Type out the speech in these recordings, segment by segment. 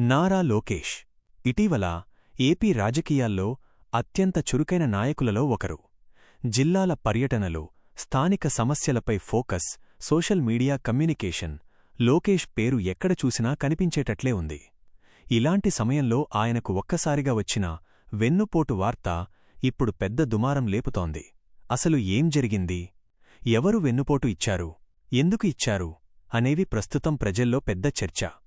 నారా లోకేష్. ఇటీవల ఏపీ రాజకీయాల్లో అత్యంత చురుకైన నాయకులలో ఒకరు. జిల్లాల పర్యటనలు స్థానిక సమస్యలపై focus social media communication Lokesh పేరు ఎక్కడ చూసినా కనిపించేటట్లే ఉంది. ఇలాంటి సమయంలో ఆయనకు ఒక్కసారిగా వచ్చిన వెన్నుపోటు వార్త ఇప్పుడు పెద్ద దుమారం లేపుతోంది. అసలు ఏం జరిగింది? ఎవరు వెన్నుపోటు ఇచ్చారు? ఎందుకు ఇచ్చారు? అనేవి ప్రస్తుతం ప్రజల్లో పెద్ద చర్చ.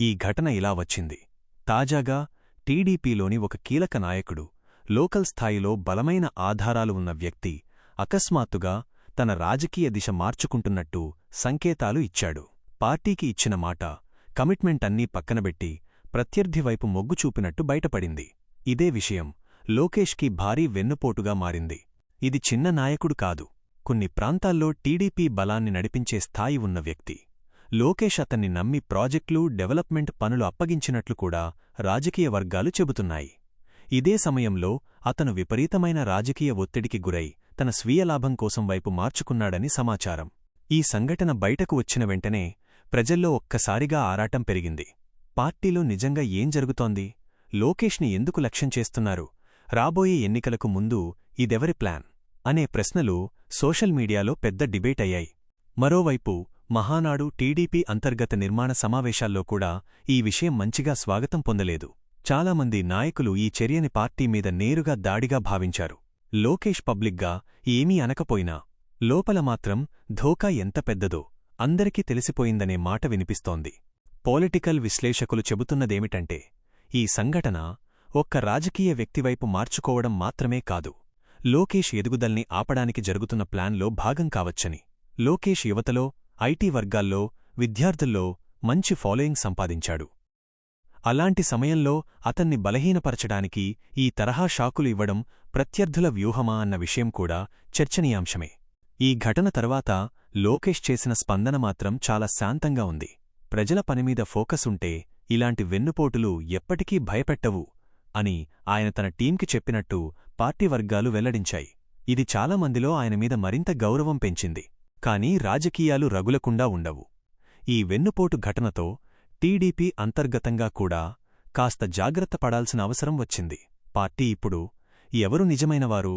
ఈ ఘటన ఇలా వచ్చింది. తాజాగా టీడీపీలోని ఒక కీలక నాయకుడు లోకల్ స్థాయిలో బలమైన ఆధారాలు ఉన్న వ్యక్తి అకస్మాత్తుగా తన రాజకీయ దిశ మార్చుకుంటున్నట్టు సంకేతాలు ఇచ్చాడు. పార్టీకి ఇచ్చిన మాట కమిట్మెంట్ అన్నీ పక్కనబెట్టి ప్రత్యర్థివైపు మొగ్గు చూపినట్టు బయటపడింది. ఇదే విషయం లోకేష్కి భారీ వెన్నుపోటుగా మారింది. ఇది చిన్న నాయకుడు కాదు. కొన్ని ప్రాంతాల్లో టీడీపీ బలాన్ని నడిపించే స్థాయి ఉన్న వ్యక్తి. లోకేష్ అతన్ని నమ్మి ప్రాజెక్టులు డెవలప్మెంట్ పనులు అప్పగించినట్లు కూడా రాజకీయ వర్గాలు చెబుతున్నాయి. ఇదే సమయంలో అతను విపరీతమైన రాజకీయ ఒత్తిడికి గురై తన స్వీయ లాభం కోసం వైపు మార్చుకున్నాడని సమాచారం. ఈ సంఘటన బయటకు వచ్చిన వెంటనే ప్రజల్లో ఒక్కసారిగా ఆరాటం పెరిగింది. పార్టీలో నిజంగా ఏం జరుగుతోంది? లోకేష్ని ఎందుకు లక్ష్యం చేస్తున్నారు? రాబోయే ఎన్నికలకు ముందు ఇదెవరి ప్లాన్? అనే ప్రశ్నలు సోషల్ మీడియాలో పెద్ద డిబేట్ అయ్యాయి. మరోవైపు మహానాడు టీడీపీ అంతర్గత నిర్మాణ సమావేశాల్లో కూడా ఈ విషయం మంచిగా స్వాగతం పొందలేదు. చాలామంది నాయకులు ఈ చర్యని పార్టీ మీద నేరుగా దాడిగా భావించారు. లోకేష్ పబ్లిక్గా ఏమీ అనకపోయినా లోపల మాత్రం ధోకా ఎంత పెద్దదో అందరికీ తెలిసిపోయిందనే మాట వినిపిస్తోంది. పొలిటికల్ విశ్లేషకులు చెబుతున్నదేమిటంటే ఈ సంఘటన ఒక్క రాజకీయ వ్యక్తివైపు మార్చుకోవడం మాత్రమే కాదు లోకేష్ ఎదుగుదల్ని ఆపడానికి జరుగుతున్న ప్లాన్లో భాగం కావచ్చని. లోకేష్ యువతలో ఐటీ వర్గాల్లో విద్యార్థుల్లో మంచి ఫాలోయింగ్ సంపాదించాడు. అలాంటి సమయంలో అతన్ని బలహీనపరచడానికి ఈ తరహా షాకులు ఇవ్వడం ప్రత్యర్థుల వ్యూహమా అన్న విషయం కూడా చర్చనీయాంశమే. ఈ ఘటన తర్వాత లోకేష్ చేసిన స్పందన మాత్రం చాలా శాంతంగా ఉంది. ప్రజల పనిమీద ఫోకస్ ఉంటే ఇలాంటి వెన్నుపోటులు ఎప్పటికీ భయపెట్టవు అని ఆయన తన టీంకి చెప్పినట్టు పార్టీ వర్గాలు వెల్లడించాయి. ఇది చాలామందిలో ఆయన మీద మరింత గౌరవం పెంచింది. కానీ రాజకీయాలు రగులకుండా ఉండవు. ఈ వెన్నుపోటు ఘటనతో టీడీపీ అంతర్గతంగా కూడా కాస్త జాగ్రత్త పడాల్సిన అవసరం వచ్చింది. పార్టీ ఇప్పుడు ఎవరు నిజమైనవారు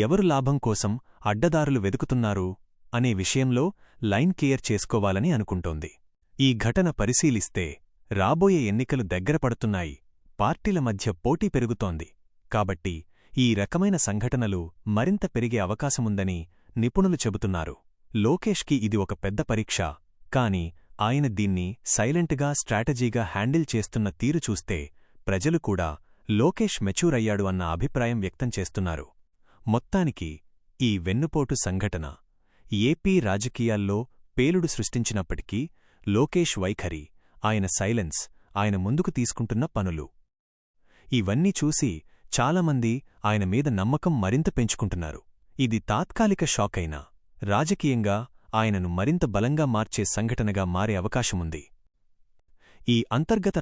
ఎవరు లాభం కోసం అడ్డదారులు వెతుకుతున్నారు అనే విషయంలో లైన్ క్లియర్ చేసుకోవాలని అనుకుంటోంది. ఈ ఘటన పరిశీలిస్తే రాబోయే ఎన్నికలు దగ్గర పడుతున్నాయి. పార్టీల మధ్య పోటీ పెరుగుతోంది. కాబట్టి ఈ రకమైన సంఘటనలు మరింత పెరిగే అవకాశముందని నిపుణులు చెబుతున్నారు. లోకేష్కి ఇది ఒక పెద్ద పరీక్ష. కాని ఆయన దీన్ని సైలెంట్గా స్ట్రాటజీగా హ్యాండిల్ చేస్తున్న తీరు చూస్తే ప్రజలు కూడా లోకేష్ మెచ్యూర్ అయ్యాడు అన్న అభిప్రాయం వ్యక్తం చేస్తున్నారు. మొత్తానికి ఈ వెన్నుపోటు సంఘటన ఏపీ రాజకీయాల్లో పేలుడు సృష్టించినప్పటికీ లోకేష్ వైఖరి ఆయన సైలెన్స్ ఆయన ముందుకు తీసుకుంటున్న పనులు. ఇవన్నీ చూసి చాలామంది ఆయన మీద నమ్మకం మరింత పెంచుకుంటున్నారు. ఇది తాత్కాలిక షాకైనా? రాజకీయంగా ఆయనను మరింత బలంగా మార్చే సంఘటనగా మారే అవకాశముంది. ఈ అంతర్గత